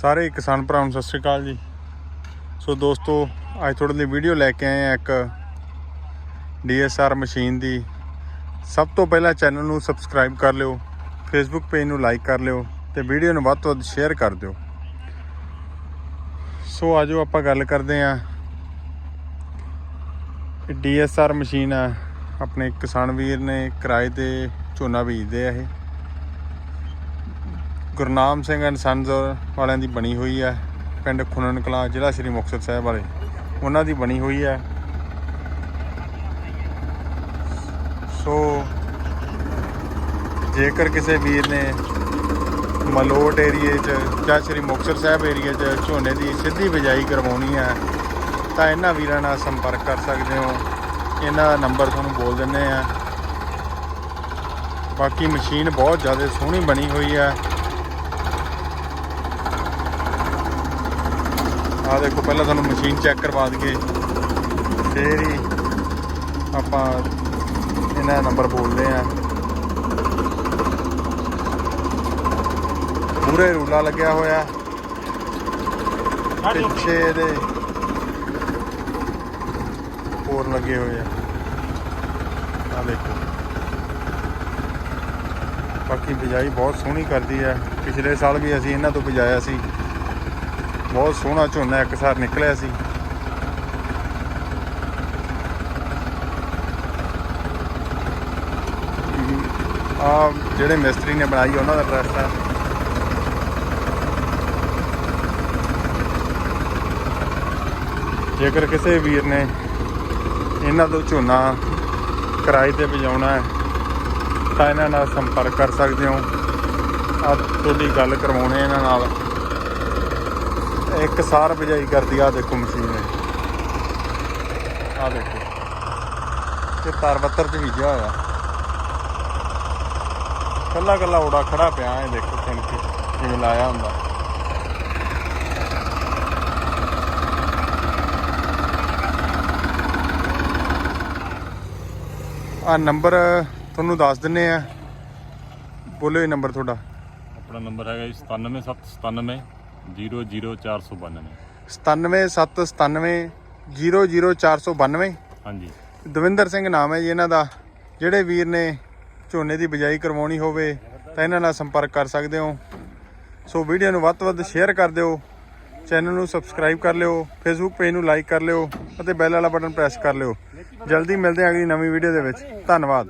ਸਾਰੇ ਕਿਸਾਨ ਭਰਾਵਾਂ ਨੂੰ ਸਤਿ ਸ਼੍ਰੀ ਅਕਾਲ ਜੀ। ਸੋ ਦੋਸਤੋ, ਅੱਜ ਤੁਹਾਡੇ ਲਈ ਵੀਡੀਓ ਲੈ ਕੇ ਆਏ ਆ ਇੱਕ DSR ਮਸ਼ੀਨ ਦੀ। ਸਭ ਤੋਂ ਪਹਿਲਾਂ ਚੈਨਲ ਨੂੰ ਸਬਸਕ੍ਰਾਈਬ ਕਰ ਲਿਓ ਫੇਸਬੁੱਕ ਪੇਜ ਨੂੰ ਲਾਈਕ ਕਰ ਲਿਓ ਤੇ ਵੀਡੀਓ ਨੂੰ ਵੱਧ ਤੋਂ ਵੱਧ ਸ਼ੇਅਰ ਕਰ ਦਿਓ। ਸੋ ਆਜੋ ਆਪਾਂ ਗੱਲ ਕਰਦੇ ਆਂ ਇਹ DSR ਮਸ਼ੀਨ ਆ ਆਪਣੇ ਕਿਸਾਨ ਵੀਰ ਨੇ ਕਿਰਾਏ ਤੇ ਝੋਨਾ ਬੀਜਦੇ ਆ ਇਹ। ਗੁਰਨਾਮ ਸਿੰਘ ਐਂਡ ਸੰਸ ਵਾਲਿਆਂ ਦੀ ਬਣੀ ਹੋਈ ਹੈ, ਪਿੰਡ ਖੁਨਨ ਕਲਾਂ, ਜ਼ਿਲ੍ਹਾ ਸ਼੍ਰੀ ਮੁਕਤਸਰ ਸਾਹਿਬ ਵਾਲੇ। ਉਹਨਾਂ ਦੀ ਬਣੀ ਹੋਈ ਹੈ। ਸੋ, ਜੇਕਰ ਕਿਸੇ ਵੀਰ ਨੇ ਮਲੋਟ ਏਰੀਏ 'ਚ ਜਾਂ ਸ਼੍ਰੀ ਮੁਕਤਸਰ ਸਾਹਿਬ ਏਰੀਏ 'ਚ ਝੋਨੇ ਦੀ ਸਿੱਧੀ ਬਿਜਾਈ ਕਰਵਾਉਣੀ ਹੈ, ਤਾਂ ਇਹਨਾਂ ਵੀਰਾਂ ਨਾਲ ਸੰਪਰਕ ਕਰ ਸਕਦੇ ਹੋ। ਇਹਨਾਂ ਦਾ ਨੰਬਰ ਤੁਹਾਨੂੰ ਬੋਲ ਦਿੰਨੇ ਆ ਬਾਕੀ ਮਸ਼ੀਨ ਬਹੁਤ ਜ਼ਿਆਦਾ ਸੋਹਣੀ ਬਣੀ ਹੋਈ ਹੈ। ਆ ਦੇਖੋ ਪਹਿਲਾਂ ਤੁਹਾਨੂੰ ਮਸ਼ੀਨ ਚੈੱਕ ਕਰਵਾ ਦਈਏ। ਫੇਰ ਹੀ ਆਪਾਂ ਇਹਨਾਂ ਦਾ ਨੰਬਰ ਬੋਲਦੇ ਆ ਪੂਰੇ ਰੂਲਾ ਲੱਗਿਆ ਹੋਇਆ। ਪਿੱਛੇ ਇਹਦੇ ਹੋਰ ਲੱਗੇ ਹੋਏ ਆ। ਆ ਦੇਖੋ। ਬਾਕੀ ਬਿਜਾਈ ਬਹੁਤ ਸੋਹਣੀ ਕਰਦੀ ਹੈ ਪਿਛਲੇ ਸਾਲ ਵੀ ਅਸੀਂ ਇਹਨਾਂ ਤੋਂ ਬਿਜਾਇਆ ਸੀ। ਬਹੁਤ ਸੋਹਣਾ ਝੋਨਾ ਇੱਕ ਸਾਰ ਨਿਕਲਿਆ ਸੀ। ਆ ਜਿਹੜੇ ਮਿਸਤਰੀ ਨੇ ਬਣਾਈ ਉਹਨਾਂ ਦਾ ਐਡਰੈਸ ਹੈ ਜੇਕਰ ਕਿਸੇ ਵੀਰ ਨੇ ਇਹਨਾਂ ਤੋਂ ਝੋਨਾ ਕਿਰਾਏ ਤੇ ਭਜਾਉਣਾ ਹੈ, ਤਾਂ ਇਹਨਾਂ ਨਾਲ ਸੰਪਰਕ ਕਰ ਸਕਦੇ ਹੋ। ਆ ਤੁਹਾਡੀ ਗੱਲ ਕਰਵਾਉਣੇ ਇਹਨਾਂ ਨਾਲ। ਇੱਕ ਸਾਰ ਬਜਾਈ ਕਰਦੀ ਆ ਦੇਖੋ ਮਸ਼ੀਨ ਆ ਦੇਖੋ। ਤੇ ਤਾਰ ਬੱਤਰ ਚ ਬੀਜਿਆ ਹੋਇਆ। ਕੱਲਾ ਕੱਲਾ ਓੜਾ ਖੜਾ ਪਿਆ, ਇਹ ਦੇਖੋ ਕਣਕ ਜਿਵੇਂ ਲਾਇਆ ਹੁੰਦਾ। ਆ ਨੰਬਰ ਤੁਹਾਨੂੰ ਦੱਸ ਦਿੰਨੇ ਆ। ਬੋਲੋ ਇਹ ਨੰਬਰ ਤੁਹਾਡਾ। ਆਪਣਾ ਨੰਬਰ ਹੈਗਾ ਜੀ 97797 00492 9779700492 ਹਾਂਜੀ। ਦਵਿੰਦਰ ਸਿੰਘ ਨਾਮ ਹੈ ਜੀ ਇਹਨਾਂ ਦਾ। ਜਿਹੜੇ ਵੀਰ ਨੇ ਝੋਨੇ ਦੀ ਬਿਜਾਈ ਕਰਵਾਉਣੀ ਹੋਵੇ ਤਾਂ ਇਹਨਾਂ ਨਾਲ ਸੰਪਰਕ ਕਰ ਸਕਦੇ ਹੋ। ਸੋ ਵੀਡੀਓ ਨੂੰ ਵੱਧ ਤੋਂ ਵੱਧ ਸ਼ੇਅਰ ਕਰ ਦਿਓ। ਚੈਨਲ ਨੂੰ ਸਬਸਕ੍ਰਾਈਬ ਕਰ ਲਿਓ। ਫੇਸਬੁੱਕ ਪੇਜ ਨੂੰ ਲਾਈਕ ਕਰ ਲਿਓ ਅਤੇ ਬੈਲ ਵਾਲਾ ਬਟਨ ਪ੍ਰੈਸ ਕਰ ਲਿਓ। ਜਲਦੀ ਮਿਲਦੇ ਹਾਂ ਅਗਲੀ ਨਵੀਂ ਵੀਡੀਓ ਦੇ ਵਿੱਚ। ਧੰਨਵਾਦ।